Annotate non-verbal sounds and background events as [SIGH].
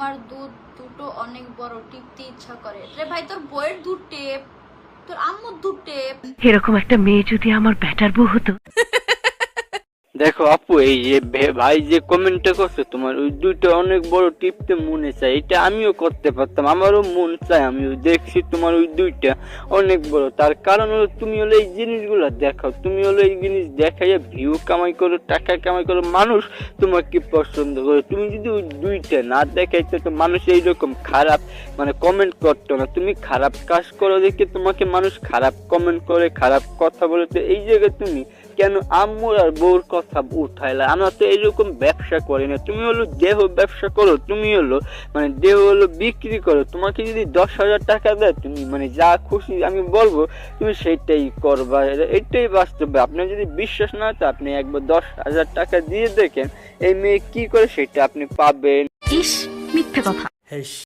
তোমার দুধ দুটো অনেক বড় টিপতে ইচ্ছা করে। রে ভাই তোর বইয়ের দুধ টেপ তোর আম্মুর দুধ টেপ। এরকম একটা মেয়ে যদি আমার ব্যাটার বউ হতো। [LAUGHS] দেখো আপু, এই যে ভাই যে কমেন্টটা করছে তোমার, ওই দুইটা অনেক বড় টিপতে মনে চায়, এটা আমিও করতে পারতাম, আমারও মন চায়, আমিও দেখছি তোমার ওই দুইটা অনেক বড়। তার কারণ হলো, তুমি হলো এই জিনিসগুলো দেখাও, তুমি হলো এই জিনিস দেখাইয়া ভিউ কামাই করো, টাকা কামাই করো, মানুষ তোমাকে পছন্দ করে। তুমি যদি ওই দুইটা না দেখাইতে, তো মানুষ এইরকম খারাপ মানে কমেন্ট করতো না। তুমি খারাপ কাজ করো দেখে তোমাকে মানুষ খারাপ কমেন্ট করে, খারাপ কথা বলে তো এই জায়গায় তুমি কেন আম্মুর আর বউর কথা উঠাইলা আমরা তো এরকম ব্যবসা করি না। তুমি হলো দেহ ব্যবসা করো তুমি হলো মানে দেহ হলো বিক্রি করো। তোমাকে যদি দশ হাজার টাকা দেয় তুমি মানে যা খুশি আমি বলব তুমি সেটাই করবা। এটাই বাস্তব। আপনার যদি বিশ্বাস না হয় তো আপনি একবার দশ হাজার টাকা দিয়ে দেখেন এই মেয়ে কি করে সেটা আপনি পাবেন। ইস মিথ্যে কথা।